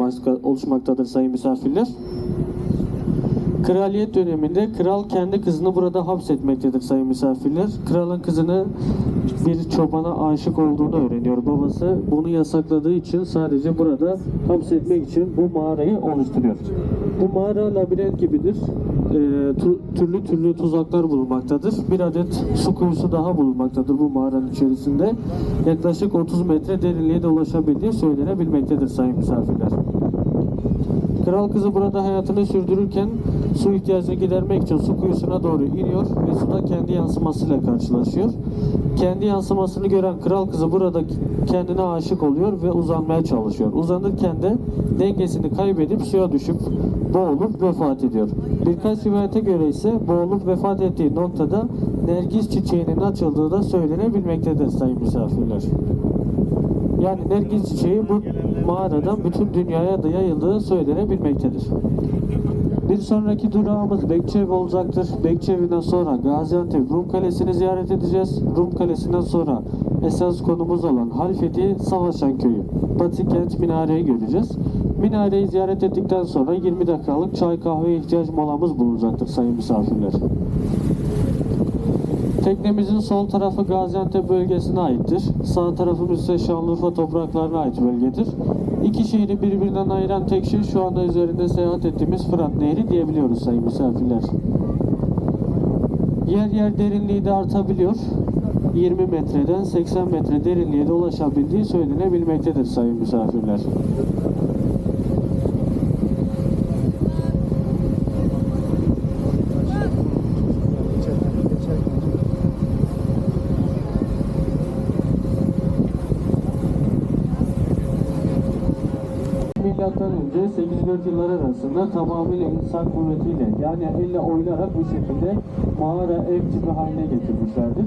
oluşmakta- oluşmaktadır sayın misafirler. Kraliyet döneminde kral kendi kızını burada hapsetmektedir sayın misafirler. Kralın kızını bir çobana aşık olduğunu öğreniyor babası. Bunu yasakladığı için sadece burada hapsetmek için bu mağarayı oluşturuyor. Bu mağara labirent gibidir. Tu- türlü türlü tuzaklar bulunmaktadır. Bir adet su kuyusu daha bulunmaktadır bu mağaranın içerisinde. Yaklaşık 30 metre derinliğe de ulaşabildiği söylenebilmektedir sayın misafirler. Kral kızı burada hayatını sürdürürken su ihtiyacını gidermek için su kuyusuna doğru iniyor ve suda kendi yansımasıyla karşılaşıyor. Kendi yansımasını gören kral kızı burada kendine aşık oluyor ve uzanmaya çalışıyor. Uzanırken de dengesini kaybedip suya düşüp boğulup vefat ediyor. Birkaç rivayete göre ise boğulup vefat ettiği noktada Nergis çiçeğinin açıldığı da söylenebilmektedir sayın misafirler. Yani Nergis çiçeği bu mağaradan bütün dünyaya da yayıldığı söylenebilmektedir. Bir sonraki durağımız Bekçeevi olacaktır. Bekçeevi'den sonra Gaziantep Rum Kalesi'ni ziyaret edeceğiz. Rum Kalesi'nden sonra esas konumuz olan Halfeti Savaşan Köyü. Batı Kent Minare'yi göreceğiz. Minareyi ziyaret ettikten sonra 20 dakikalık çay kahve ihtiyaç molamız bulunacaktır sayın misafirler. Teknemizin sol tarafı Gaziantep bölgesine aittir. Sağ tarafımız ise Şanlıurfa topraklarına ait bölgedir. İki şehri birbirinden ayıran tek şey şu anda üzerinde seyahat ettiğimiz Fırat Nehri diyebiliyoruz sayın misafirler. Yer yer derinliği de artabiliyor. 20 metreden 80 metre derinliğe de ulaşabildiği söylenebilmektedir sayın misafirler. Milattan önce 8-4 yıllar arasında tamamıyla insan kuvvetiyle yani elle oynarak bu şekilde mağara ev tipi haline getirmişlerdir.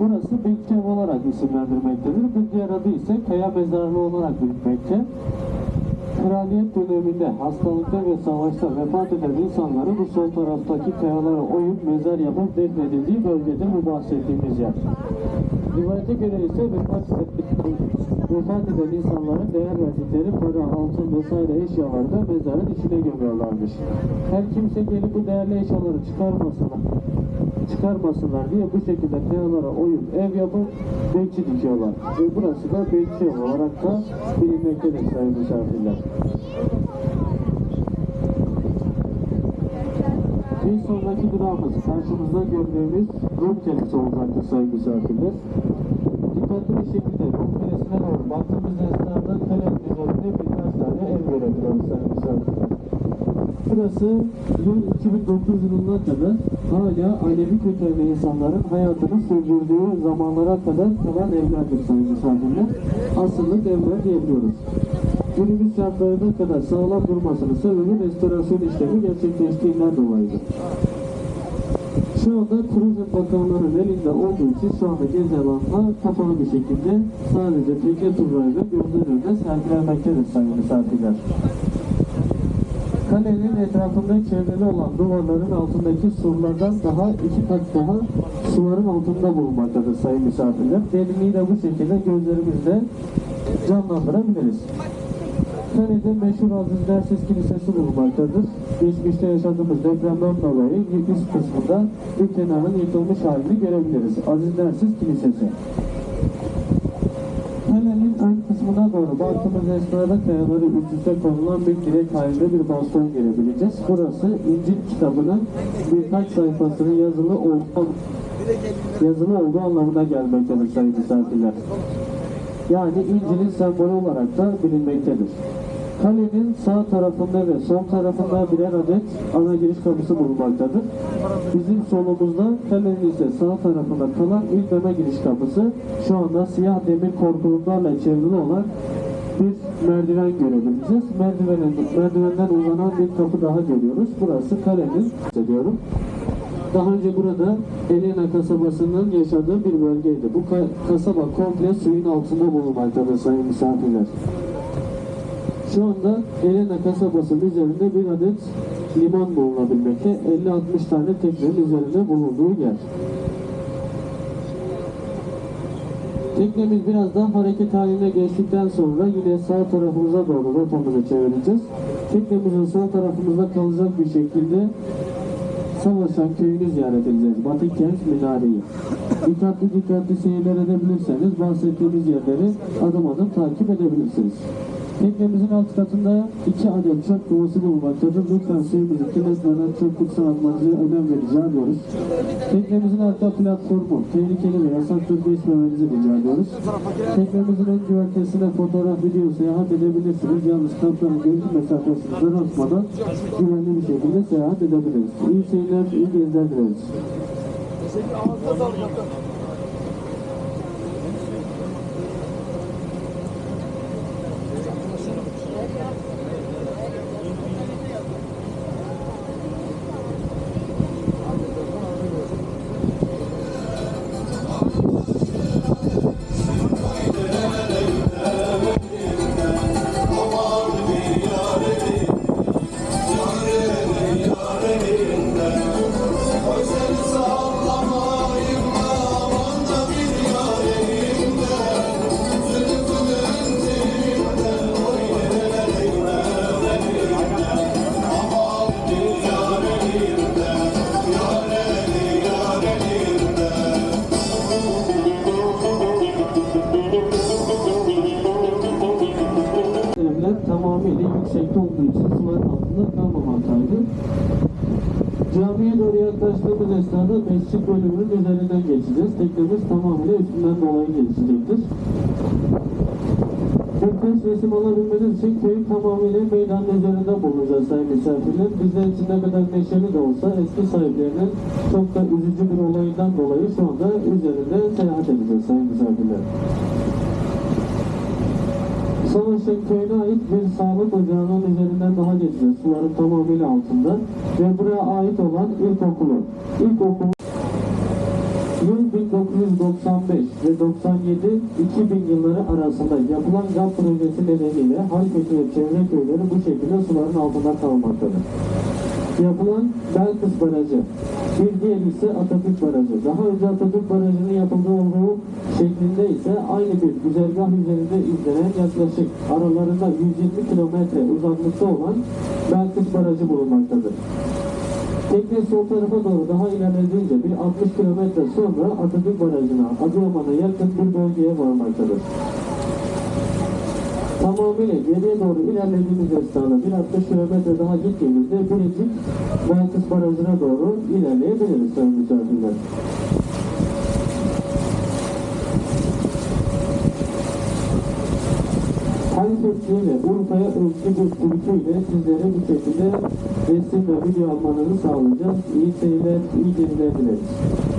Burası Bekçev olarak isimlendirmektedir. Bir diğer adı ise Kaya Mezarlığı olarak bilinmekte. Kraliyet döneminde hastalıkta ve savaşta vefat eden insanları bu sol taraftaki kayalara oyup mezar yapıp defnedildiği bölgedir bu bahsettiğimiz yer. Rivayete göre ise vefat eden, vefat eden insanların değer verdikleri para, altın vesaire eşyaları da mezarın içine gömüyorlarmış. Her kimse gelip bu değerli eşyaları çıkarmasına, çıkarmasınlar diye bu şekilde kayalara oyup ev yapıp bekçi dikiyorlar. Ve burası da bekçi olarak da bilinmektedir sayın misafirler. Bir sonraki durağımız karşımızda gördüğümüz Rum Kalesi olacaktır sayın misafirler. Dikkatli bir şekilde Rum Kalesi'ne doğru baktığımız esnada kalenin üzerinde birkaç tane ev görebiliyoruz sayın misafirler. Burası yıl 2009 yılına kadar hala Alevi kökenli insanların hayatını sürdürdüğü zamanlara kadar kalan evlerdir sayın misafirler. Asıllık evler diyebiliyoruz. Günümüz şartlarına kadar sağlam durmasının sebebi restorasyon işlemi gerçekleştiğinden dolayıdır. Şu anda Turizm Bakanlığı'nın elinde olduğu için şu anda gezi alanına kapalı bir şekilde sadece tekne turlarıyla gözler önüne sergilenmektedir sayın misafirler. Kalenin etrafında çevrili olan duvarların altındaki surlardan daha iki kat daha suların altında bulunmaktadır sayın misafirler. Derinliği de bu şekilde gözlerimizle canlandırabiliriz. Kale'de meşhur Aziz Dersiz Kilisesi bulunmaktadır. Geçmişte yaşadığımız depremden dolayı üst kısmında bir kenarın yıkılmış halini görebiliriz. Aziz Dersiz Kilisesi. Kalenin ön kısmına doğru baktığımız esnada kayaları üst üste konulan bir direk halinde bir baston görebileceğiz. Burası İncil kitabının birkaç sayfasının yazılı olduğu, yazılı olduğu anlamına gelmektedir sayın misafirler. Yani İncil'in sembolü olarak da bilinmektedir. Kalenin sağ tarafında ve sol tarafında birer adet ana giriş kapısı bulunmaktadır. Bizim solumuzda kalenin ise sağ tarafında kalan ilk ana giriş kapısı şu anda siyah demir korkuluklarla çevrili olan bir merdiven görebileceğiz. Merdivenin, merdivenden uzanan bir kapı daha görüyoruz. Burası kalenin diyorum. Daha önce burada Elena kasabasının yaşadığı bir bölgeydi. Bu ka- kasaba komple suyun altında bulunmaktadır sayın misafirler. Şu anda Elena kasabasının üzerinde bir adet liman bulunabilmekte. 50-60 tane teknenin üzerinde bulunduğu yer. Teknemiz biraz daha hareket haline geçtikten sonra yine sağ tarafımıza doğru rotamızı çevireceğiz. Teknemizin sol tarafımızda kalacak bir şekilde Savaşan köyünü ziyaret edeceğiz. Batı Kent Minareyi. Dikkatli dikkatli seyirler edebilirseniz bahsettiğimiz yerleri adım adım takip edebilirsiniz. Teknemizin alt katında iki adet çöp kovası bulunmaktadır. Lütfen suyumuzu kirletmeden çöp kutusuna atmanızı önem ve rica ediyoruz. Teknemizin platformu tehlikeli ve yasaktır geçmemenizi rica ediyoruz. Teknemizin ön güvertesine fotoğraf, video seyahat edebilirsiniz. Yalnız kampların görüntü mesafesini daraltmadan güvenli bir şekilde seyahat edebiliriz. İyi seyirler, iyi geziler dileriz. Yaklaştığımız esnada mescit bölümünün üzerinden geçeceğiz. Teknemiz tamamıyla üstünden dolayı geçecektir. Birkaç resim alabilmeniz için köyün tamamıyla meydanın üzerinde bulunacağız sayın misafirler. Bizler için ne kadar neşeli de olsa eski sahiplerinin çok da üzücü bir olayından dolayı şu anda üzerinde seyahat edeceğiz sayın misafirler. Savaş'ın köyüne ait bir sağlık ocağının üzerinden daha geçeceğiz. Suların tamamıyla altında. Ve buraya ait olan ilkokulu. İlkokul Yıl 1995 ve 97-2000 yılları arasında yapılan GAP projesi nedeniyle Halketi ve çevre köyleri bu şekilde suların altında kalmaktadır. Yapılan Belkıs Barajı, bir diğer ise Atatürk Barajı. Daha önce Atatürk Barajı'nın yapıldığı olduğu şeklinde ise aynı bir güzergah üzerinde izlenen yaklaşık aralarında 120 kilometre uzaklıkta olan Belkıs Barajı bulunmaktadır. Tekne sol tarafa doğru daha ilerlediğince bir 60 kilometre sonra Atatürk Barajı'na, Adıyaman'a yakın bir bölgeye varmaktadır. Tamamıyla geriye doğru ilerlediğimiz esnada bir 60 kilometre daha gittiğimizde Bilecik Belkıs Barajı'na doğru ilerleyebiliriz sayın misafirler. Halifetliğe ve Urfa'ya özgü bir türküyle sizlere bu şekilde resim ve video almanızı sağlayacağız. İyi seyirler, iyi geceler dileriz.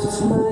touched my